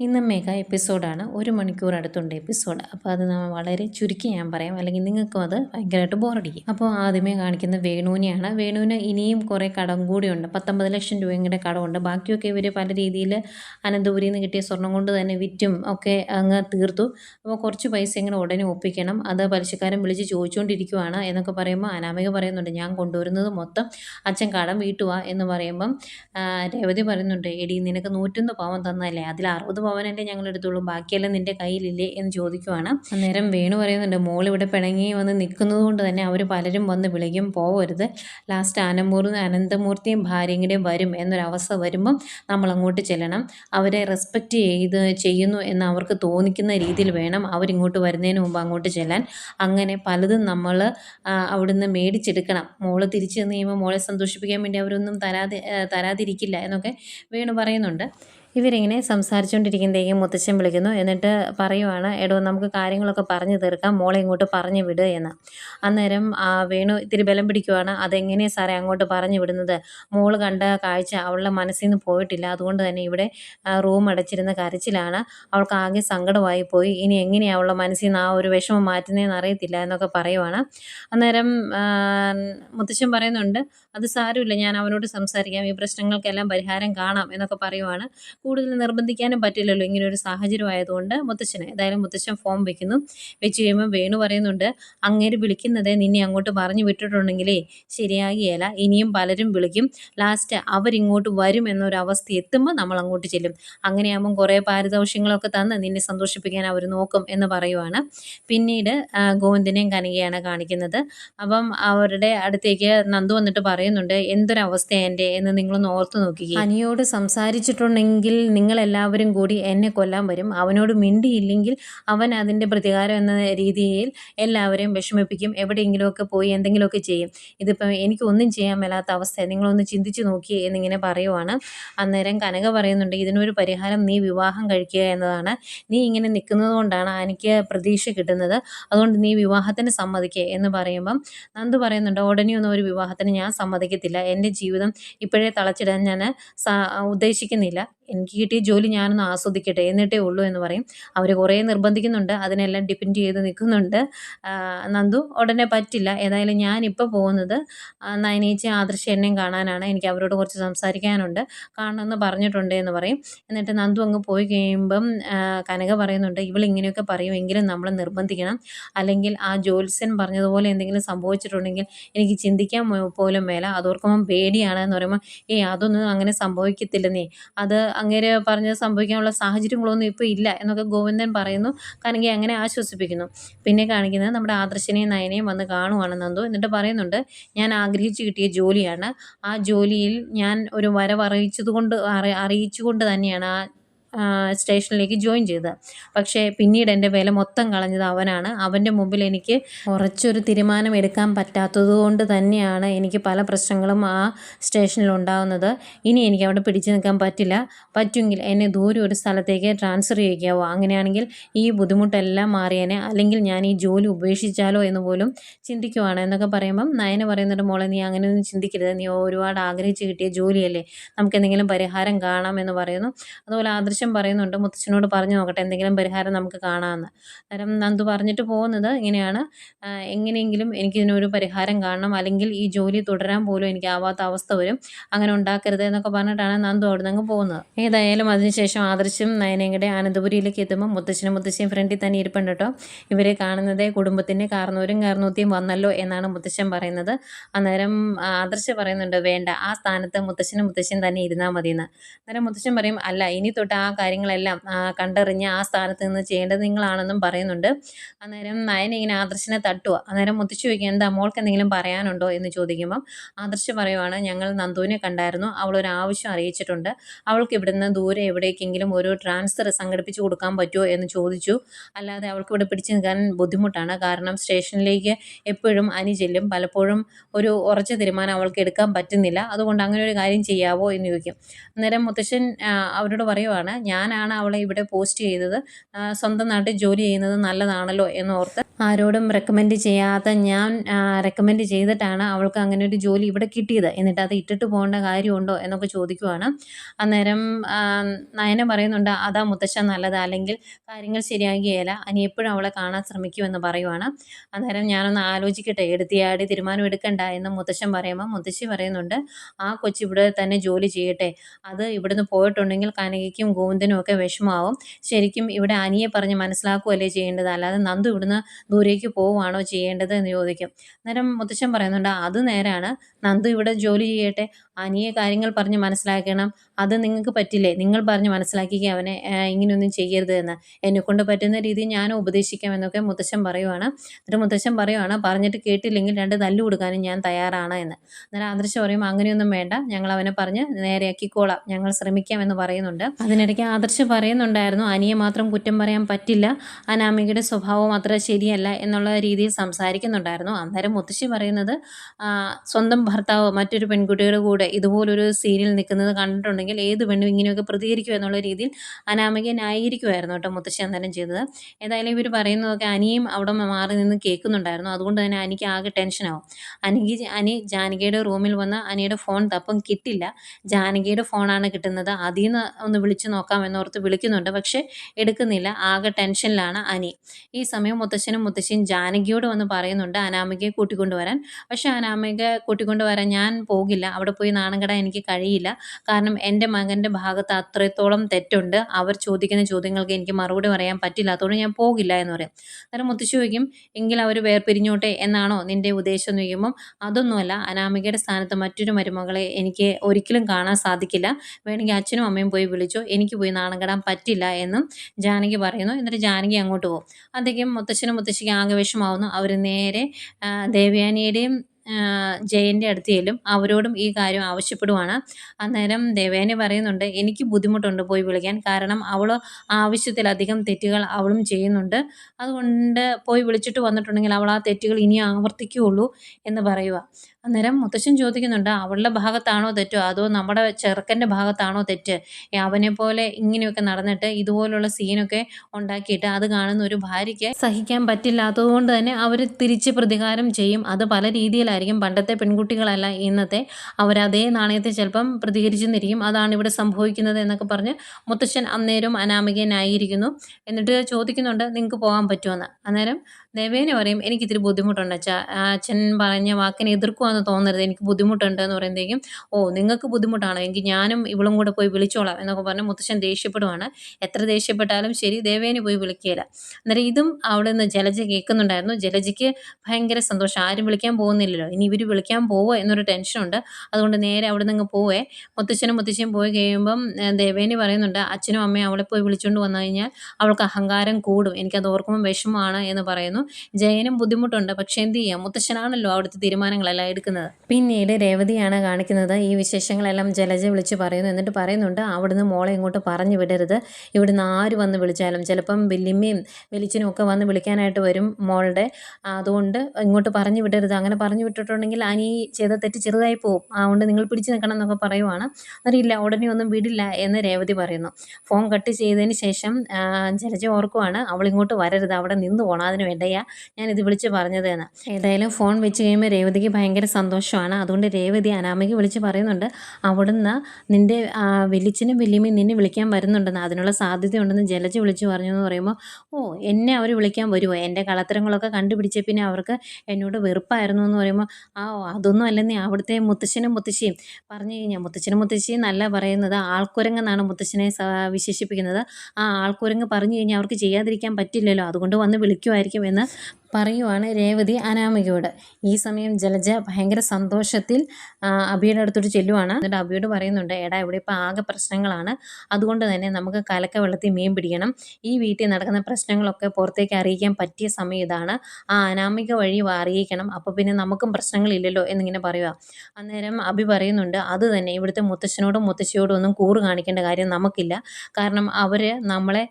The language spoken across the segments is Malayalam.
ഇന്ന് മെഗാ എപ്പിസോഡാണ്. ഒരു മണിക്കൂർ അടുത്തുണ്ട് എപ്പിസോഡ്. അപ്പോൾ അത് വളരെ ചുരുക്കി ഞാൻ പറയാം. അല്ലെങ്കിൽ നിങ്ങൾക്കും അത് ഭയങ്കരമായിട്ട് ബോറടിക്കും. അപ്പോൾ ആദ്യമേ കാണിക്കുന്ന വേണുവിനെയാണ്. വേണുവിന് ഇനിയും കുറേ കടം കൂടിയുണ്ട്. പത്തൊമ്പത് ലക്ഷം രൂപയുടെ കടമുണ്ട്. ബാക്കിയൊക്കെ ഇവർ പല രീതിയിൽ അനന്തപുരിയിൽ നിന്ന് കിട്ടിയ സ്വർണം കൊണ്ട് തന്നെ വിറ്റും ഒക്കെ അങ്ങ് തീർത്തു. അപ്പോൾ കുറച്ച് പൈസ ഇങ്ങനെ ഉടനെ ഒപ്പിക്കണം. അത് പലിശക്കാരൻ വിളിച്ച് ചോദിച്ചുകൊണ്ടിരിക്കുവാണ് എന്നൊക്കെ പറയുമ്പോൾ അനാമിക പറയുന്നുണ്ട് ഞാൻ കൊണ്ടുവരുന്നത് മൊത്തം അച്ഛൻ കടം വീട്ടുക എന്ന് പറയുമ്പം രേവതി പറയുന്നുണ്ട് എടി നിനക്ക് നൂറ്റൊന്ന് പാവം തന്നല്ലേ അതിൽ അറുപത് പവനല്ലേ ഞങ്ങൾ എടുത്തോളും ബാക്കിയെല്ലാം നിന്റെ കയ്യിലില്ലേ എന്ന് ചോദിക്കുവാണ്. അന്നേരം വേണു പറയുന്നുണ്ട് മോൾ ഇവിടെ പിണങ്ങി വന്ന് നിൽക്കുന്നത് കൊണ്ട് തന്നെ അവർ പലരും വന്ന് വിളിക്കും പോവരുത്. ലാസ്റ്റ് ആനമൂർ അനന്തമൂർത്തിയും ഭാര്യയും കൂടെ വരും എന്നൊരവസ്ഥ വരുമ്പം നമ്മൾ അങ്ങോട്ട് ചെല്ലണം. അവരെ റെസ്പെക്റ്റ് ചെയ്ത് ചെയ്യുന്നു എന്ന് അവർക്ക് തോന്നിക്കുന്ന രീതിയിൽ വേണം അവരിങ്ങോട്ട് വരുന്നതിന് മുമ്പ് അങ്ങോട്ട് ചെല്ലാൻ. അങ്ങനെ പലതും നമ്മൾ അവിടുന്ന് മേടിച്ചെടുക്കണം. മോൾ തിരിച്ചു നിന്ന് കഴിയുമ്പോൾ മോളെ സന്തോഷിപ്പിക്കാൻ വേണ്ടി അവരൊന്നും തരാതി തരാതിരിക്കില്ല എന്നൊക്കെ വേണു പറയുന്നുണ്ട്. ഇവരിങ്ങനെ സംസാരിച്ചുകൊണ്ടിരിക്കുമ്പോഴേക്കും മുത്തച്ഛൻ വിളിക്കുന്നു. എന്നിട്ട് പറയുവാണ് എടോ നമുക്ക് കാര്യങ്ങളൊക്കെ പറഞ്ഞു തീർക്കാം. മോളെ ഇങ്ങോട്ട് പറഞ്ഞു വിട് എന്ന്. അന്നേരം വേണു ഇത്തിരി ബലം പിടിക്കുവാണ്. അതെങ്ങനെയാണ് സാറേ അങ്ങോട്ട് പറഞ്ഞു വിടുന്നത്? മോൾ കണ്ട കാഴ്ച അവളുടെ മനസ്സിൽ നിന്ന് പോയിട്ടില്ല. അതുകൊണ്ട് തന്നെ ഇവിടെ റൂം അടച്ചിരുന്ന കരച്ചിലാണ്. അവൾക്ക് ആകെ സങ്കടമായി പോയി. ഇനി എങ്ങനെയാണ് അവളുടെ മനസ്സിൽ നിന്ന് ആ ഒരു വിഷമം മാറ്റുന്നതെന്ന് അറിയത്തില്ല എന്നൊക്കെ പറയുവാണ്. അന്നേരം മുത്തശ്ശൻ പറയുന്നുണ്ട് അത് സാരമില്ല. ഞാൻ അവനോട് സംസാരിക്കാം. ഈ പ്രശ്നങ്ങൾക്കെല്ലാം പരിഹാരം കാണാം എന്നൊക്കെ പറയുവാണ്. കൂടുതൽ നിർബന്ധിക്കാനും പറ്റില്ലല്ലോ ഇങ്ങനെ ഒരു സാഹചര്യം ആയതുകൊണ്ട് മുത്തച്ഛനെ ഏതായാലും മുത്തച്ഛൻ ഫോം വെക്കുന്നു. വെച്ച് കഴിയുമ്പോൾ വേണു പറയുന്നുണ്ട് അങ്ങേര് വിളിക്കുന്നതേ നിന്നെ അങ്ങോട്ട് പറഞ്ഞു വിട്ടിട്ടുണ്ടെങ്കിലേ ശരിയാകിയല്ല ഇനിയും പലരും വിളിക്കും. ലാസ്റ്റ് അവരിങ്ങോട്ട് വരും എന്നൊരവസ്ഥ എത്തുമ്പോൾ നമ്മൾ അങ്ങോട്ട് ചെല്ലും. അങ്ങനെയാകുമ്പം കുറേ പാരിതോഷ്യങ്ങളൊക്കെ തന്ന് നിന്നെ സന്തോഷിപ്പിക്കാൻ അവർ നോക്കും എന്ന് പറയുവാണ്. പിന്നീട് ഗോവിന്ദനെയും കനകയാണ് കാണിക്കുന്നത്. അപ്പം അവരുടെ അടുത്തേക്ക് നന്ദു വന്നിട്ട് പറയുന്നുണ്ട് എന്തൊരവസ്ഥ എന്റെ? എന്ന് നിങ്ങളൊന്ന് ഓർത്ത് നോക്കി അനിയോട് സംസാരിച്ചിട്ടുണ്ടെങ്കിൽ നിങ്ങളെല്ലാവരും കൂടി എന്നെ കൊല്ലാൻ വരും. അവനോട് മിണ്ടിയില്ലെങ്കിൽ അവൻ അതിന്റെ പ്രതികാരം എന്ന രീതിയിൽ എല്ലാവരെയും വിഷമിപ്പിക്കും. എവിടെയെങ്കിലുമൊക്കെ പോയി എന്തെങ്കിലുമൊക്കെ ചെയ്യും. ഇതിപ്പം എനിക്കൊന്നും ചെയ്യാൻ മേലാത്ത അവസ്ഥ. നിങ്ങളൊന്ന് ചിന്തിച്ചു നോക്കിയേ എന്നിങ്ങനെ പറയുവാണ്. അന്നേരം കനക പറയുന്നുണ്ട് ഇതിനൊരു പരിഹാരം നീ വിവാഹം കഴിക്കുക എന്നതാണ്. നീ ഇങ്ങനെ നിൽക്കുന്നതുകൊണ്ടാണ് എനിക്ക് പ്രതീക്ഷ കിട്ടുന്നത്. അതുകൊണ്ട് നീ വിവാഹത്തിന് സമ്മതിക്കുക എന്ന് പറയുമ്പം നന്ദു പറയുന്നുണ്ട് ഉടനെയൊന്നും ഒരു വിവാഹത്തിന് ഞാൻ സമ്മതിക്കത്തില്ല. എന്റെ ജീവിതം ഇപ്പോഴേ തളച്ചിടാൻ ഞാൻ ഉദ്ദേശിക്കുന്നില്ല. എനിക്ക് കിട്ടിയ ജോലി ഞാനൊന്ന് ആസ്വദിക്കട്ടെ എന്നിട്ടേ ഉള്ളൂ എന്ന് പറയും. അവർ കുറേ നിർബന്ധിക്കുന്നുണ്ട് അതിനെല്ലാം ഡിപ്പെൻഡ് ചെയ്ത് നിൽക്കുന്നുണ്ട്. നന്ദു ഉടനെ പറ്റില്ല. ഏതായാലും ഞാനിപ്പോൾ പോകുന്നത് നയനീച്ച ആദർശ എന്നെയും കാണാനാണ്. എനിക്ക് അവരോട് കുറച്ച് സംസാരിക്കാനുണ്ട്. കാണണമെന്ന് പറഞ്ഞിട്ടുണ്ട് എന്ന് പറയും. എന്നിട്ട് നന്ദു അങ്ങ് പോയി കഴിയുമ്പം കനക പറയുന്നുണ്ട് ഇവളിങ്ങനെയൊക്കെ പറയുമെങ്കിലും നമ്മൾ നിർബന്ധിക്കണം. അല്ലെങ്കിൽ ആ ജ്യോത്സ്യൻ പറഞ്ഞതുപോലെ എന്തെങ്കിലും സംഭവിച്ചിട്ടുണ്ടെങ്കിൽ എനിക്ക് ചിന്തിക്കാൻ പോലും മേല. അതോർക്കുമ്പം പേടിയാണ് എന്ന് പറയുമ്പോൾ ഏയ് അതൊന്നും അങ്ങനെ സംഭവിക്കത്തില്ലെന്നേ. അത് അങ്ങേര് പറഞ്ഞത് സംഭവിക്കാനുള്ള സാഹചര്യങ്ങളൊന്നും ഇപ്പോൾ ഇല്ല എന്നൊക്കെ ഗോവിന്ദൻ പറയുന്നു. കനകയെ അങ്ങനെ ആശ്വസിപ്പിക്കുന്നു. പിന്നെ കാണിക്കുന്നത് നമ്മുടെ ആദർശനെയും നയനെയും വന്ന് കാണുവാണ് നന്ദു. എന്നിട്ട് പറയുന്നുണ്ട് ഞാൻ ആഗ്രഹിച്ചു കിട്ടിയ ജോലിയാണ്. ആ ജോലിയിൽ ഞാൻ ഒരു വരവ് അറിയിച്ചത് കൊണ്ട് അറിയിച്ചുകൊണ്ട് തന്നെയാണ് ആ, സ്റ്റേഷനിലേക്ക് ജോയിൻ ചെയ്തത്. പക്ഷേ പിന്നീട് എന്റെ വില മൊത്തം കളഞ്ഞത് അവനാണ്. അവന്റെ മുമ്പിൽ എനിക്ക് കുറച്ചൊരു തീരുമാനം എടുക്കാൻ പറ്റാത്തത് കൊണ്ട് തന്നെയാണ് എനിക്ക് പല പ്രശ്നങ്ങളും ആ സ്റ്റേഷനിൽ ഉണ്ടാകുന്നത് ഇനി എനിക്ക് അവിടെ പിടിച്ചു നിൽക്കാൻ പറ്റില്ല. പറ്റുമെങ്കിൽ എന്നെ ദൂരെ ഒരു സ്ഥലത്തേക്ക് ട്രാൻസ്ഫർ ചെയ്യിക്കാവോ? അങ്ങനെയാണെങ്കിൽ ഈ ബുദ്ധിമുട്ടെല്ലാം മാറിയേനെ. അല്ലെങ്കിൽ ഞാൻ ഈ ജോലി ഉപേക്ഷിച്ചാലോ എന്ന് പോലും ചിന്തിക്കുവാണ്. എന്നൊക്കെ പറയുമ്പം നയന പറയുന്നുണ്ട് മോളെ നീ അങ്ങനെയൊന്നും ചിന്തിക്കരുത്. നീ ഒരുപാട് ആഗ്രഹിച്ച് കിട്ടിയ ജോലിയല്ലേ. നമുക്ക് എന്തെങ്കിലും പരിഹാരം കാണാം എന്ന് പറയുന്നു. അതുപോലെ ആദർശം പറയുന്നുണ്ട്. മുത്തശ്ശനോട് പറഞ്ഞു നോക്കട്ടെ എന്തെങ്കിലും പരിഹാരം നമുക്ക് കാണാമെന്ന് അന്നേരം നന്ദു പറഞ്ഞിട്ട് പോകുന്നത് ഇങ്ങനെയാണ്. എങ്ങനെയെങ്കിലും എനിക്കിതിനൊരു പരിഹാരം കാണണം. അല്ലെങ്കിൽ ഈ ജോലി തുടരാൻ പോലും എനിക്കാവാത്ത അവസ്ഥ വരും. അങ്ങനെ ഉണ്ടാക്കരുത് എന്നൊക്കെ പറഞ്ഞിട്ടാണ് നന്ദു അവിടെ നിന്ന് പോകുന്നത്. ഏതായാലും അതിനുശേഷം ആദർശം നയനയും കൂടെ ആനന്ദപുരിയിലേക്ക് എത്തുമ്പോൾ മുത്തശ്ശനും മുത്തശ്ശിയും ഫ്രണ്ടിൽ തന്നെ ഇരിപ്പുണ്ട് കേട്ടോ. ഇവരെ കാണുന്നത് കുടുംബത്തിന്റെ കാർന്നൂരും കാർന്നൂത്തിയും വന്നല്ലോ എന്നാണ് മുത്തശ്ശൻ പറയുന്നത്. അന്നേരം ആദർശ് പറയുന്നുണ്ട് വേണ്ട ആ സ്ഥാനത്ത് മുത്തശ്ശനും മുത്തശ്ശിയും തന്നെ ഇരുന്നാൽ മതിയെന്ന്. അന്നേരം മുത്തശ്ശൻ പറയും അല്ല ഇനി തൊട്ട് ആ കാര്യങ്ങളെല്ലാം കണ്ടറിഞ്ഞ് ആ സ്ഥാനത്ത് നിന്ന് ചെയ്യേണ്ടത് നിങ്ങളാണെന്നും പറയുന്നുണ്ട്. അന്നേരം നയൻ ഇങ്ങനെ ആദർശിനെ തട്ടുക അന്നേരം മുത്തിച്ചു ചോദിക്കുക എന്താ മോൾക്ക് എന്തെങ്കിലും പറയാനുണ്ടോ? എന്ന് ചോദിക്കുമ്പം ആദർശ് പറയുവാണ് ഞങ്ങൾ നന്ദുവിനെ കണ്ടായിരുന്നു. അവൾ ഒരു ആവശ്യം അറിയിച്ചിട്ടുണ്ട്. അവൾക്ക് ഇവിടുന്ന് ദൂരെ എവിടേക്കെങ്കിലും ഒരു ട്രാൻസ്ഫർ സംഘടിപ്പിച്ച് കൊടുക്കാൻ പറ്റുമോ? എന്ന് ചോദിച്ചു. അല്ലാതെ അവൾക്ക് ഇവിടെ പിടിച്ചു നിൽക്കാൻ ബുദ്ധിമുട്ടാണ്. കാരണം സ്റ്റേഷനിലേക്ക് എപ്പോഴും അനി ചെല്ലും. പലപ്പോഴും ഒരു ഉറച്ച തീരുമാനം അവൾക്ക് എടുക്കാൻ പറ്റുന്നില്ല. അതുകൊണ്ട് അങ്ങനെ ഒരു കാര്യം ചെയ്യാവോ എന്ന് ചോദിക്കും. അന്നേരം മുത്തശ്ശൻ അവരോട് പറയുവാണ് ഞാനാണ് അവളെ ഇവിടെ പോസ്റ്റ് ചെയ്തത്. സ്വന്തം നാട്ടിൽ ജോലി ചെയ്യുന്നത് നല്ലതാണല്ലോ എന്നോർത്ത് ആരോടും റെക്കമെൻഡ് ചെയ്യാതെ ഞാൻ റെക്കമെൻഡ് ചെയ്തിട്ടാണ് അവൾക്ക് അങ്ങനെ ഒരു ജോലി ഇവിടെ കിട്ടിയത്. എന്നിട്ട് അത് ഇട്ടിട്ട് പോകേണ്ട കാര്യമുണ്ടോ എന്നൊക്കെ ചോദിക്കുവാണ്. അന്നേരം നയന പറയുന്നുണ്ട് അതാ മുത്തശ്ശ നല്ലത്. അല്ലെങ്കിൽ കാര്യങ്ങൾ ശരിയാകിയല്ല അനി എപ്പോഴും അവളെ കാണാൻ ശ്രമിക്കുമെന്ന് പറയുവാണ്. അന്നേരം ഞാനൊന്ന് ആലോചിക്കട്ടെ. എടുത്തിയാടി തീരുമാനം എടുക്കണ്ട എന്ന് മുത്തശ്ശൻ പറയുമ്പോൾ മുത്തശ്ശി പറയുന്നുണ്ട് ആ കൊച്ചിവിടെ തന്നെ ജോലി ചെയ്യട്ടെ. അത് ഇവിടുന്ന് പോയിട്ടുണ്ടെങ്കിൽ കനകയ്ക്കും ഗോവിന്ദനും ഒക്കെ വിഷമാവും. ശരിക്കും ഇവിടെ അനിയെ പറഞ്ഞ് മനസ്സിലാക്കുകയല്ലേ ചെയ്യേണ്ടത്? അല്ലാതെ നന്ദു ഇവിടുന്ന് ദൂരേക്ക് പോവുകയാണോ ചെയ്യേണ്ടത് എന്ന് ചോദിക്കും. നേരം മുത്തശ്ശൻ പറയുന്നുണ്ട് അത് നേരാണ്. നന്ദു ഇവിടെ ജോലി ചെയ്യട്ടെ. അനിയെ കാര്യങ്ങൾ പറഞ്ഞ് മനസ്സിലാക്കണം. അത് നിങ്ങൾക്ക് പറ്റില്ലേ? നിങ്ങൾ പറഞ്ഞ് മനസ്സിലാക്കിക്കുക അവനെ ഇങ്ങനെയൊന്നും ചെയ്യരുത് എന്ന് എന്നെക്കൊണ്ട് പറ്റുന്ന രീതി ഞാൻ ഉപദേശിക്കാം എന്നൊക്കെ മുത്തശ്ശൻ പറയുവാണ്. എന്നിട്ട് മുത്തശ്ശൻ പറയുവാണ് പറഞ്ഞിട്ട് കേട്ടില്ലെങ്കിൽ രണ്ട് തല്ലു കൊടുക്കാനും ഞാൻ തയ്യാറാണ് എന്ന്. അന്നേരം ആദർശം പറയും അങ്ങനെയൊന്നും വേണ്ട. ഞങ്ങൾ അവനെ പറഞ്ഞ് നേരെയാക്കിക്കോളാം. ഞങ്ങൾ ശ്രമിക്കാം എന്ന് പറയുന്നുണ്ട്. അതിനിടയ്ക്ക് ആദർശ് പറയുന്നുണ്ടായിരുന്നു അനിയെ മാത്രം കുറ്റം പറയാൻ പറ്റില്ല. അനാമികയുടെ സ്വഭാവം അത്ര ശരിയല്ല എന്നുള്ള രീതിയിൽ സംസാരിക്കുന്നുണ്ടായിരുന്നു. അന്നേരം മുത്തശ്ശി പറയുന്നത് സ്വന്തം ഭർത്താവ് മറ്റൊരു പെൺകുട്ടിയുടെ കൂടെ ഇതുപോലൊരു സീരിയൽ നിൽക്കുന്നത് കണ്ടിട്ടുണ്ടെങ്കിൽ ഏത് പെണ്ണും ഇങ്ങനെയൊക്കെ പ്രതികരിക്കും എന്നുള്ള രീതിയിൽ അനാമിക ന്യായീകരിക്കുമായിരുന്നു കേട്ടോ മുത്തശ്ശി അന്നേരം ചെയ്തത്. ഏതായാലും ഇവർ പറയുന്നതൊക്കെ അനിയും അവിടെ മാറി നിന്ന് കേൾക്കുന്നുണ്ടായിരുന്നു. അതുകൊണ്ട് തന്നെ അനിക്ക് ആകെ ടെൻഷനാവും അനിക്ക് അനി ജാനകിയുടെ റൂമിൽ വന്ന് അനിയുടെ ഫോൺ തപ്പം കിട്ടില്ല. ജാനകിയുടെ ഫോണാണ് കിട്ടുന്നത്. അതിൽ നിന്ന് ഒന്ന് വിളിച്ച് നോക്കാം എന്നോർത്ത് വിളിക്കുന്നുണ്ട്. പക്ഷേ എടുക്കുന്നില്ല. ആകെ ടെൻഷനിലാണ് അനി. ഈ സമയം മുത്തശ്ശനും മുത്തശ്ശിയും ജാനകിയോട് വന്ന് പറയുന്നുണ്ട് അനാമികയെ കൂട്ടിക്കൊണ്ടുവരാൻ. പക്ഷേ അനാമിക കൂട്ടിക്കൊണ്ടുവരാൻ ഞാൻ പോകില്ല. അവിടെ പോയി നാണം കടാൻ എനിക്ക് കഴിയില്ല. കാരണം മകന്റെ ഭാഗത്ത് അത്രത്തോളം തെറ്റുണ്ട്. അവർ ചോദിക്കുന്ന ചോദ്യങ്ങൾക്ക് എനിക്ക് മറുപടി പറയാൻ പറ്റില്ല. അതുകൊണ്ട് ഞാൻ പോകില്ല എന്ന് പറയാം. അന്നേരം മുത്തശ്ശി ചോദിക്കും എങ്കിൽ അവർ വേർപിരിഞ്ഞോട്ടെ എന്നാണോ നിന്റെ ഉദ്ദേശം? എന്ന് ചോദിക്കുമ്പം അതൊന്നുമല്ല. അനാമികയുടെ സ്ഥാനത്ത് മറ്റൊരു മരുമകളെ എനിക്ക് ഒരിക്കലും കാണാൻ സാധിക്കില്ല. വേണമെങ്കിൽ അച്ഛനും അമ്മയും പോയി വിളിച്ചോ. എനിക്ക് പോയി നാണം കെടാൻ പറ്റില്ല എന്നും ജാനകി പറയുന്നു. എന്നിട്ട് ജാനകി അങ്ങോട്ട് പോകും. അതൊക്കെയും മുത്തശ്ശനും മുത്തശ്ശിക്ക് ആകെ വിഷമാവുന്നു അവർ നേരെ ദേവയാനിയുടെയും ജയന്റെ അടുത്ത് ചെല്ലും അവരോടും ഈ കാര്യം ആവശ്യപ്പെടുവാണ്. അന്നേരം ദേവേനെ പറയുന്നുണ്ട് എനിക്ക് ബുദ്ധിമുട്ടുണ്ട് പോയി വിളിക്കാൻ. കാരണം അവൾ ആവശ്യത്തിലധികം തെറ്റുകൾ അവളും ചെയ്യുന്നുണ്ട്. അതുകൊണ്ട് പോയി വിളിച്ചിട്ട് വന്നിട്ടുണ്ടെങ്കിൽ അവൾ ആ തെറ്റുകൾ ഇനി ആവർത്തിക്കുകയുള്ളൂ എന്ന് പറയുക അന്നേരം മുത്തശ്ശൻ ചോദിക്കുന്നുണ്ട് അവളുടെ ഭാഗത്താണോ തെറ്റോ? അതോ നമ്മുടെ ചെറുക്കന്റെ ഭാഗത്താണോ തെറ്റ്? അവനെ പോലെ ഇങ്ങനെയൊക്കെ നടന്നിട്ട് ഇതുപോലുള്ള സീനൊക്കെ ഉണ്ടാക്കിയിട്ട് അത് കാണുന്ന ഒരു ഭാര്യയ്ക്ക് സഹിക്കാൻ പറ്റില്ലാത്തതുകൊണ്ട് തന്നെ അവർ തിരിച്ച് പ്രതികാരം ചെയ്യും. അത് പല രീതിയിലായിരിക്കും. പണ്ടത്തെ പെൺകുട്ടികളല്ല ഇന്നത്തെ അവരതേ നാണയത്തെ ചിലപ്പം പ്രതികരിച്ചെന്നിരിക്കും. അതാണ് ഇവിടെ സംഭവിക്കുന്നത് എന്നൊക്കെ പറഞ്ഞ് മുത്തശ്ശൻ അന്നേരം അനാമികനായിരിക്കുന്നു. എന്നിട്ട് ചോദിക്കുന്നുണ്ട് നിങ്ങൾക്ക് പോകാൻ പറ്റുമെന്ന് അന്നേരം ദേവേന പറയും എനിക്കിത്തിരി ബുദ്ധിമുട്ടുണ്ട് അച്ഛാ. അച്ഛൻ പറഞ്ഞ വാക്കിനെ എതിർക്കുവാന്ന് തോന്നരുത്. എനിക്ക് ബുദ്ധിമുട്ടുണ്ട് എന്ന് പറയുമ്പോഴേക്കും ഓ നിങ്ങൾക്ക് ബുദ്ധിമുട്ടാണോ. എങ്കിൽ ഞാനും ഇവളും കൂടെ പോയി വിളിച്ചോളാം എന്നൊക്കെ പറഞ്ഞ് മുത്തശ്ശൻ ദേഷ്യപ്പെടുവാണ്. എത്ര ദേഷ്യപ്പെട്ടാലും ശരി ദേവേനെ പോയി വിളിക്കുകയില്ല അന്നേരം ഇതും അവിടെ നിന്ന് ജലജ കേൾക്കുന്നുണ്ടായിരുന്നു. ജലജയ്ക്ക് ഭയങ്കര സന്തോഷം. ആരും വിളിക്കാൻ പോകുന്നില്ലല്ലോ. ഇനി ഇവർ വിളിക്കാൻ പോവോ എന്നൊരു ടെൻഷനുണ്ട്. അതുകൊണ്ട് നേരെ അവിടെ നിന്ന് പോവേ. മുത്തശ്ശനും മുത്തശ്ശിയും പോയി കഴിയുമ്പം ദേവേനി പറയുന്നുണ്ട് അച്ഛനും അമ്മയും അവളെ പോയി വിളിച്ചുകൊണ്ട് വന്നു കഴിഞ്ഞാൽ അവൾക്ക് അഹങ്കാരം കൂടും. എനിക്കത് ഓർക്കുമ്പോൾ വിഷമമാണ് എന്ന് പറയുന്നു. ജയനും ബുദ്ധിമുട്ടുണ്ട്. പക്ഷെ എന്ത് ചെയ്യാം? മുത്തശ്ശനാണല്ലോ അവിടുത്തെ തീരുമാനങ്ങളെല്ലാം എടുക്കുന്നത്. പിന്നീട് രേവതിയാണ് കാണിക്കുന്നത്. ഈ വിശേഷങ്ങളെല്ലാം ജലജ വിളിച്ച് പറയുന്നു. എന്നിട്ട് പറയുന്നുണ്ട് അവിടുന്ന് മോളെ ഇങ്ങോട്ട് പറഞ്ഞു വിടരുത്. ഇവിടുന്ന് ആര് വന്ന് വിളിച്ചാലും ചിലപ്പം വല്യമ്മയും വെളിച്ചനും ഒക്കെ വന്ന് വിളിക്കാനായിട്ട് വരും മോളുടെ. അതുകൊണ്ട് ഇങ്ങോട്ട് പറഞ്ഞു വിടരുത്. അങ്ങനെ പറഞ്ഞു വിട്ടിട്ടുണ്ടെങ്കിൽ അനി ചെയ്ത തെറ്റ് ചെറുതായി പോകും അതുകൊണ്ട് നിങ്ങൾ പിടിച്ചു നിൽക്കണം എന്നൊക്കെ പറയുവാണ്. അറിയില്ല ഉടനെ ഒന്നും വിടില്ല എന്ന് രേവതി പറയുന്നു. ഫോൺ കട്ട് ചെയ്തതിന് ശേഷം ജലജ ഓർക്കുവാണ് അവൾ ഇങ്ങോട്ട് വരരുത്. അവിടെ നിന്ന് പോകണം അതിന് വേണ്ടയാ ഞാൻ ഇത് വിളിച്ച് പറഞ്ഞത് എന്ന്. ഏതായാലും ഫോൺ വെച്ച് കഴിയുമ്പോൾ രേവതിക്ക് ഭയങ്കര സന്തോഷമാണ്. അതുകൊണ്ട് രേവതി അനാമയ്ക്ക് വിളിച്ച് പറയുന്നുണ്ട്. അവിടുന്ന് നിന്റെ വലിച്ചിനും വലിയമ്മയും നിന്നെ വിളിക്കാൻ വരുന്നുണ്ടെന്ന്. അതിനുള്ള സാധ്യതയുണ്ടെന്ന് ജലജ് വിളിച്ച് പറഞ്ഞു എന്ന് പറയുമ്പോൾ ഓ എന്നെ അവർ വിളിക്കാൻ വരുമോ എന്റെ കളത്തരങ്ങളൊക്കെ കണ്ടുപിടിച്ച പിന്നെ അവർക്ക് എന്നോട് വെറുപ്പായിരുന്നു എന്ന് പറയുമ്പോൾ ആ അതൊന്നും അല്ലെന്നേ അവിടുത്തെ മുത്തശ്ശനും മുത്തശ്ശിയും പറഞ്ഞു കഴിഞ്ഞാൽ മുത്തശ്ശനും മുത്തശ്ശിയും നല്ല പറയുന്നത് ആൾക്കുരങ്ങെന്നാണ് മുത്തശ്ശനെ വിശേഷിപ്പിക്കുന്നത്. ആ ആൾക്കുരങ്ങ് പറഞ്ഞു കഴിഞ്ഞാൽ അവർക്ക് ചെയ്യാതിരിക്കാൻ പറ്റില്ലല്ലോ. അതുകൊണ്ട് വന്ന് വിളിക്കുമായിരിക്കും എന്ന് 嗯 പറയുവാണ് രേവതി അനാമികയോട്. ഈ സമയം ജലജ ഭയങ്കര സന്തോഷത്തിൽ അബിയുടെ അടുത്തോട്ട് ചെല്ലുവാണ്. എന്നിട്ട് അബിയോട് പറയുന്നുണ്ട് എടാ ഇവിടെ ഇപ്പോൾ ആകെ പ്രശ്നങ്ങളാണ്. അതുകൊണ്ട് തന്നെ നമുക്ക് കലക്ക വെള്ളത്തിൽ മീൻ പിടിക്കണം. ഈ വീട്ടിൽ നടക്കുന്ന പ്രശ്നങ്ങളൊക്കെ പുറത്തേക്ക് അറിയിക്കാൻ പറ്റിയ സമയം ഇതാണ്. ആ അനാമിക വഴി അറിയിക്കണം. അപ്പോൾ പിന്നെ നമുക്കും പ്രശ്നങ്ങളില്ലല്ലോ എന്നിങ്ങനെ പറയുക അന്നേരം അബി പറയുന്നുണ്ട് അത് തന്നെ. ഇവിടുത്തെ മുത്തശ്ശനോടും മുത്തശ്ശിയോടും ഒന്നും കൂറ് കാണിക്കേണ്ട കാര്യം നമുക്കില്ല. കാരണം അവർ നമ്മളെ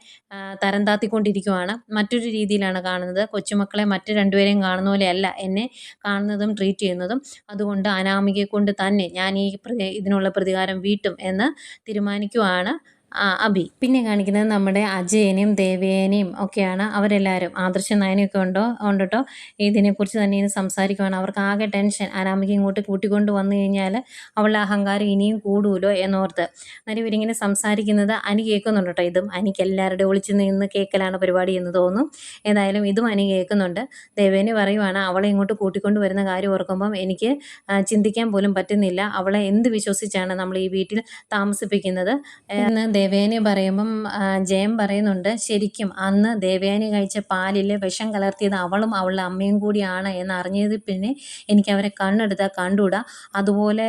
തരം താത്തിക്കൊണ്ടിരിക്കുവാണ്. മറ്റൊരു രീതിയിലാണ് കാണുന്നത്. കൊച്ചുമക്കളെ മറ്റ് രണ്ടുപേരെയും കാണുന്ന പോലെയല്ല എന്നെ കാണുന്നതും ട്രീറ്റ് ചെയ്യുന്നതും. അതുകൊണ്ട് അനാമികയെ കൊണ്ട് തന്നെ ഞാൻ ഈ ഇതിനുള്ള പ്രതികാരം വീട്ടും എന്ന് തീരുമാനിക്കുവാണ്. അബി. പിന്നെ കാണിക്കുന്നത് നമ്മുടെ അജയനെയും ദേവേനെയും ഒക്കെയാണ് അവരെല്ലാവരും. ആദർശ നയനൊക്കെ ഉണ്ടോ? ഉണ്ട് ഇതിനെക്കുറിച്ച് തന്നെ ഇനി സംസാരിക്കുവാണ്. അവർക്ക് ആകെ ടെൻഷൻ. അനാമിക ഇങ്ങോട്ട് കൂട്ടിക്കൊണ്ട് വന്നു കഴിഞ്ഞാൽ അവളുടെ അഹങ്കാരം ഇനിയും കൂടുമല്ലോ എന്നോർത്ത്. അന്നേരം ഇവരിങ്ങനെ സംസാരിക്കുന്നത് അനി കേൾക്കുന്നുണ്ട് കേട്ടോ ഇതും. അനിക്ക് എല്ലാവരുടെയും ഒളിച്ചു നിന്ന് കേൾക്കലാണ് പരിപാടി എന്ന് തോന്നും. ഏതായാലും ഇതും അനി കേൾക്കുന്നുണ്ട്. ദേവേനെ പറയുവാണ് അവളെ ഇങ്ങോട്ട് കൂട്ടിക്കൊണ്ട് വരുന്ന കാര്യം ഓർക്കുമ്പം എനിക്ക് ചിന്തിക്കാൻ പോലും പറ്റുന്നില്ല. അവളെ എന്ത് വിശ്വസിച്ചാണ് നമ്മൾ ഈ വീട്ടിൽ താമസിപ്പിക്കുന്നത്? എന്ന് ദേവയാനി പറയുമ്പം ജയം പറയുന്നുണ്ട് ശരിക്കും അന്ന് ദേവയാനി കഴിച്ച പാലിൽ വിഷം കലർത്തിയത് അവളും അവളുടെ അമ്മയും കൂടിയാണ് എന്ന് അറിഞ്ഞതിൽ പിന്നെ എനിക്ക് അവരെ കണ്ണെടുത്താൽ കണ്ടുകൂടാ അതുപോലെ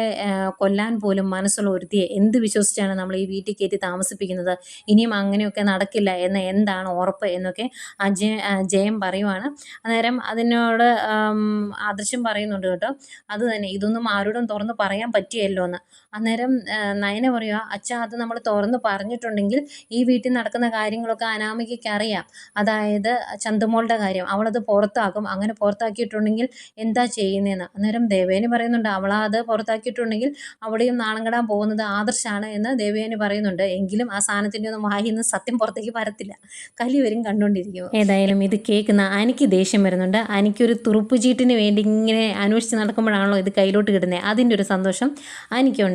കൊല്ലാൻ പോലും മനസ്സുള്ള ഒരുത്തിയെ എന്ത് വിശ്വസിച്ചാണ് നമ്മൾ ഈ വീട്ടിൽ കയറ്റി താമസിപ്പിക്കുന്നത്? ഇനിയും അങ്ങനെയൊക്കെ നടക്കില്ല എന്ന് എന്താണ് ഉറപ്പ്? എന്നൊക്കെ അജയ ജയം പറയുവാണ്. അന്നേരം അതിനോട് ആദർശം പറയുന്നുണ്ട് കേട്ടോ അത് തന്നെ ഇതൊന്നും ആരോടും തുറന്ന് പറയാൻ പറ്റിയല്ലോ എന്ന് അന്നേരം നയന പറയുക അച്ഛാ അത് നമ്മൾ തുറന്ന് പറഞ്ഞിട്ടുണ്ടെങ്കിൽ ഈ വീട്ടിൽ നടക്കുന്ന കാര്യങ്ങളൊക്കെ അനാമികയ്ക്ക് അറിയാം. അതായത് ചന്തുമോളുടെ കാര്യം. അവളത് പുറത്താക്കും. അങ്ങനെ പുറത്താക്കിയിട്ടുണ്ടെങ്കിൽ എന്താ ചെയ്യുന്നതെന്ന് അന്നേരം ദേവേനി പറയുന്നുണ്ട് അവളാ അത് പുറത്താക്കിയിട്ടുണ്ടെങ്കിൽ അവിടെയും നാണം പോകുന്നത് ആദർശാണ് എന്ന് ദേവേനി പറയുന്നുണ്ട്. എങ്കിലും ആ സാധനത്തിന്റെ ഒന്നും വായിൽ സത്യം പുറത്തേക്ക് വരത്തില്ല. കലി വരും കണ്ടുകൊണ്ടിരിക്കും ഏതായാലും ഇത് കേൾക്കുന്ന എനിക്ക് ദേഷ്യം വരുന്നുണ്ട്. എനിക്കൊരു തുറുപ്പ് ചീട്ടിന് വേണ്ടി ഇങ്ങനെ അന്വേഷിച്ച് നടക്കുമ്പോഴാണല്ലോ ഇത് കയ്യിലോട്ട് കിട്ടുന്നത്. അതിന്റെ ഒരു സന്തോഷം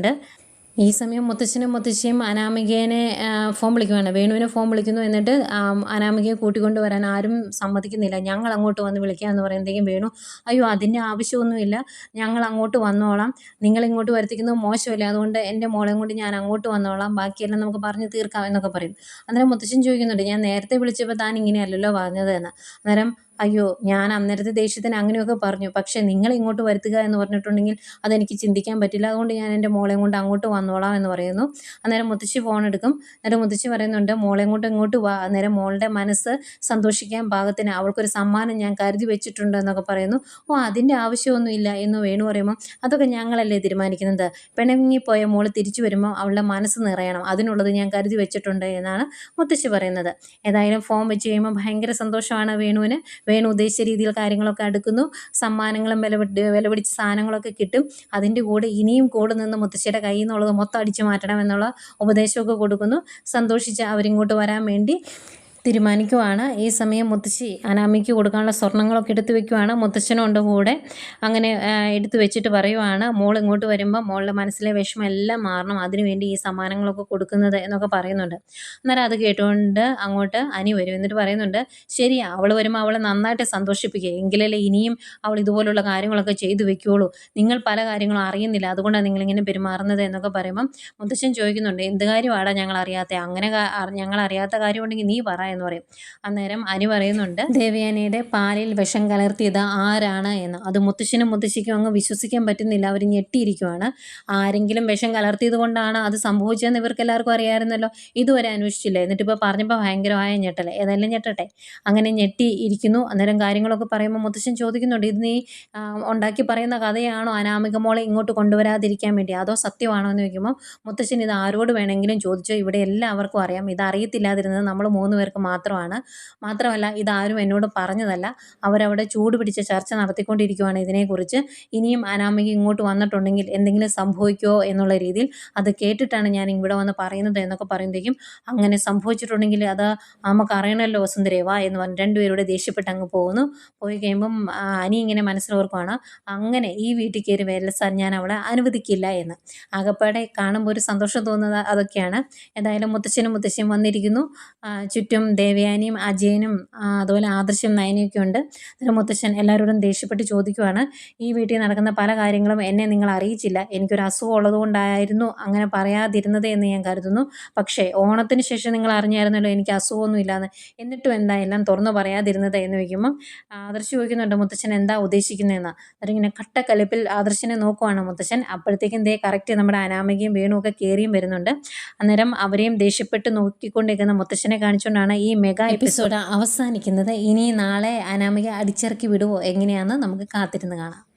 എനിക്കുണ്ട് ഈ സമയം മുത്തച്ഛനും മുത്തശ്ശിയും അനാമികേനെ ഫോൺ വിളിക്കുവാണ്. വേണുവിനെ ഫോൺ വിളിക്കുന്നു എന്നിട്ട് അനാമികയെ കൂട്ടിക്കൊണ്ട് വരാൻ ആരും സമ്മതിക്കുന്നില്ല. ഞങ്ങൾ അങ്ങോട്ട് വന്ന് വിളിക്കുക എന്ന് പറയുമ്പോഴത്തേക്കും വേണു അയ്യോ അതിന്റെ ആവശ്യമൊന്നുമില്ല. ഞങ്ങൾ അങ്ങോട്ട് വന്നോളാം. നിങ്ങൾ ഇങ്ങോട്ട് വരുത്തിക്കുന്നത് മോശമല്ല? അതുകൊണ്ട് എന്റെ മോളെയും കൊണ്ട് ഞാൻ അങ്ങോട്ട് വന്നോളാം. ബാക്കിയെല്ലാം നമുക്ക് പറഞ്ഞ് തീർക്കാം എന്നൊക്കെ പറയും. അന്നേരം മുത്തശ്ശൻ ചോദിക്കുന്നുണ്ട് ഞാൻ നേരത്തെ വിളിച്ചപ്പോൾ താൻ ഇങ്ങനെയല്ലല്ലോ പറഞ്ഞത് എന്ന്. അന്നേരം അയ്യോ ഞാൻ അന്നേരത്തെ ദേഷ്യത്തിന് അങ്ങനെയൊക്കെ പറഞ്ഞു. പക്ഷേ നിങ്ങൾ ഇങ്ങോട്ട് വരുത്തുക എന്ന് പറഞ്ഞിട്ടുണ്ടെങ്കിൽ അതെനിക്ക് ചിന്തിക്കാൻ പറ്റില്ല. അതുകൊണ്ട് ഞാൻ എന്റെ മോളെയും കൊണ്ട് അങ്ങോട്ട് വന്നോളാം എന്ന് പറയുന്നു. അന്നേരം മുത്തശ്ശി ഫോൺ എടുക്കും. അന്നേരം മുത്തശ്ശി പറയുന്നുണ്ട് മോളെയും കൊണ്ട് ഇങ്ങോട്ട് വാ. അന്നേരം മോളുടെ മനസ്സ് സന്തോഷിക്കാൻ പാകത്തിന് അവൾക്കൊരു സമ്മാനം ഞാൻ കരുതി വെച്ചിട്ടുണ്ട് എന്നൊക്കെ പറയുന്നു. ഓ അതിന്റെ ആവശ്യമൊന്നുമില്ല എന്ന് വേണു പറയുമ്പോൾ അതൊക്കെ ഞങ്ങളല്ലേ തീരുമാനിക്കുന്നത്? പിണങ്ങിപ്പോയ മോൾ തിരിച്ചു വരുമ്പോൾ അവളുടെ മനസ്സ് നിറയണം. അതിനുള്ളത് ഞാൻ കരുതി വെച്ചിട്ടുണ്ട് എന്നാണ് മുത്തശ്ശി പറയുന്നത്. ഏതായാലും ഫോം വെച്ച് കഴിയുമ്പോൾ ഭയങ്കര സന്തോഷമാണ് വേണുവിന്. വേണു ഉദ്ദേശിച്ച രീതിയിൽ കാര്യങ്ങളൊക്കെ അടുക്കുന്നു. സമ്മാനങ്ങളും വില പിടിച്ച സാധനങ്ങളൊക്കെ കിട്ടും. അതിന്റെ കൂടെ ഇനിയും കൂടെ നിന്ന് മുത്തശ്ശിയുടെ കയ്യിൽ നിന്നുള്ളത് മൊത്തം അടിച്ചു മാറ്റണം എന്നുള്ള ഉപദേശമൊക്കെ കൊടുക്കുന്നു. സന്തോഷിച്ച് അവരിങ്ങോട്ട് വരാൻ വേണ്ടി തീരുമാനിക്കുവാണ്. ഈ സമയം മുത്തശ്ശി അനാമിക്ക് കൊടുക്കാനുള്ള സ്വർണങ്ങളൊക്കെ എടുത്ത് വെക്കുവാണ്. മുത്തശ്ശനുണ്ട് കൂടെ. അങ്ങനെ എടുത്ത് വെച്ചിട്ട് പറയുവാണ്. മോൾ ഇങ്ങോട്ട് വരുമ്പോൾ മോളുടെ മനസ്സിലെ വിഷമം എല്ലാം മാറണം. അതിനുവേണ്ടി ഈ സമ്മാനങ്ങളൊക്കെ കൊടുക്കുന്നത് എന്നൊക്കെ പറയുന്നുണ്ട്. അന്നേരം അത് കേട്ടുകൊണ്ട് അങ്ങോട്ട് അനി വരും എന്നിട്ട് പറയുന്നുണ്ട് ശരി അവൾ വരുമ്പോൾ അവളെ നന്നായിട്ട് സന്തോഷിപ്പിക്കുക എങ്കിലല്ലേ ഇനിയും അവൾ ഇതുപോലുള്ള കാര്യങ്ങളൊക്കെ ചെയ്തു വെക്കുകയുള്ളൂ നിങ്ങൾ പല കാര്യങ്ങളും അറിയുന്നില്ല. അതുകൊണ്ടാണ് നിങ്ങളിങ്ങനെ പെരുമാറുന്നത് എന്നൊക്കെ പറയുമ്പം മുത്തശ്ശൻ ചോദിക്കുന്നുണ്ട് എന്ത് കാര്യമാടാ ഞങ്ങൾ അറിയാത്ത അങ്ങനെ ഞങ്ങൾ അറിയാത്ത കാര്യമുണ്ടെങ്കിൽ നീ പറ എന്ന് പറയും. അന്നേരം അനി പറയുന്നുണ്ട് ദേവയാനിയുടെ പാലിൽ വിഷം കലർത്തിയത് ആരാണ് എന്ന്? അത് മുത്തശ്ശനും മുത്തശ്ശിക്കും അങ്ങ് വിശ്വസിക്കാൻ പറ്റുന്നില്ല. അവർ ഞെട്ടിയിരിക്കുവാണ്. ആരെങ്കിലും വിഷം കലർത്തിയത് കൊണ്ടാണ് അത് സംഭവിച്ചതെന്ന് ഇവർക്ക് എല്ലാവർക്കും അറിയാമായിരുന്നല്ലോ. ഇതുവരെ അന്വേഷിച്ചില്ല. എന്നിട്ടിപ്പോൾ പറഞ്ഞപ്പോൾ ഭയങ്കരമായ ഞെട്ടൽ ഏതായാലും ഞെട്ടട്ടെ. അങ്ങനെ ഞെട്ടി ഇരിക്കുന്നു. അന്നേരം കാര്യങ്ങളൊക്കെ പറയുമ്പോൾ മുത്തശ്ശൻ ചോദിക്കുന്നുണ്ട് ഇത് നീ ഉണ്ടാക്കി പറയുന്ന കഥയാണോ? അനാമിക മോളെ ഇങ്ങോട്ട് കൊണ്ടുവരാതിരിക്കാൻ വേണ്ടി. അതോ സത്യമാണോ? എന്ന് ചോദിക്കുമ്പോൾ മുത്തശ്ശൻ ഇത് ആരോട് വേണമെങ്കിലും ചോദിച്ചോ? ഇവിടെ എല്ലാവർക്കും അറിയാം. ഇത് അറിയത്തില്ലാതിരുന്നത് നമ്മൾ മൂന്ന് പേർക്ക് മാത്രമാണ്. മാത്രമല്ല ഇതാരും എന്നോട് പറഞ്ഞതല്ല. അവരവിടെ ചൂട് പിടിച്ച ചർച്ച നടത്തിക്കൊണ്ടിരിക്കുവാണ് ഇതിനെക്കുറിച്ച്. ഇനിയും അനാമിക ഇങ്ങോട്ട് വന്നിട്ടുണ്ടെങ്കിൽ എന്തെങ്കിലും സംഭവിക്കുമോ എന്നുള്ള രീതിയിൽ അത് കേട്ടിട്ടാണ് ഞാൻ ഇവിടെ വന്ന് പറയുന്നത് എന്നൊക്കെ പറയുമ്പോഴേക്കും അങ്ങനെ സംഭവിച്ചിട്ടുണ്ടെങ്കിൽ അത് നമുക്ക് അറിയണമല്ലോ വസുന്ധരേവാ എന്ന് പറഞ്ഞ് രണ്ടുപേരോട് ദേഷ്യപ്പെട്ട് അങ്ങ് പോകുന്നു. പോയി കഴിയുമ്പം അനി ഇങ്ങനെ മനസ്സിലോർക്കുവാണ് അങ്ങനെ ഈ വീട്ടിൽ കയറി വേലസാൻ ഞാൻ അവളെ അനുവദിക്കില്ല എന്ന്. ആകപ്പാടെ കാണുമ്പോൾ ഒരു സന്തോഷം തോന്നുന്നത് അതൊക്കെയാണ്. എന്തായാലും മുത്തശ്ശനും മുത്തശ്ശിയും വന്നിരിക്കുന്നു. ചുറ്റും ദേവയാനിയും അജയനും അതുപോലെ ആദർശം നയനയൊക്കെ ഉണ്ട്. അന്നേരം മുത്തശ്ശൻ എല്ലാവരോടും ദേഷ്യപ്പെട്ട് ചോദിക്കുവാണ് ഈ വീട്ടിൽ നടക്കുന്ന പല കാര്യങ്ങളും എന്നെ നിങ്ങൾ അറിയിച്ചില്ല. എനിക്കൊരു അസുഖം ഉള്ളതുകൊണ്ടായിരുന്നു അങ്ങനെ പറയാതിരുന്നത് എന്ന് ഞാൻ കരുതുന്നു. പക്ഷേ ഓണത്തിന് ശേഷം നിങ്ങൾ അറിഞ്ഞായിരുന്നല്ലോ എനിക്ക് അസുഖമൊന്നും ഇല്ലാന്ന്. എന്നിട്ടും എന്താ എല്ലാം തുറന്നു പറയാതിരുന്നത്? എന്ന് വയ്ക്കുമ്പം ആദർശ് ചോദിക്കുന്നുണ്ട് മുത്തശ്ശൻ എന്താ ഉദ്ദേശിക്കുന്നതെന്ന്? അതിങ്ങനെ കട്ടക്കലിപ്പിൽ ആദർശിനെ നോക്കുവാണ് മുത്തശ്ശൻ അപ്പോഴത്തേക്കും ദേ കറക്റ്റ് നമ്മുടെ അനാമികയും വേണുവൊക്കെ കയറിയും വരുന്നുണ്ട്. അന്നേരം അവരെയും ദേഷ്യപ്പെട്ട് നോക്കിക്കൊണ്ടിരിക്കുന്ന മുത്തശ്ശനെ കാണിച്ചുകൊണ്ടാണ് ഈ മെഗാ എപ്പിസോഡ് അവസാനിക്കുന്നത് ഇനി നാളെ അനാമിക അടിച്ചിറക്കി വിടുവോ? എങ്ങനെയാണെന്ന് നമുക്ക് കാത്തിരുന്ന് കാണാം.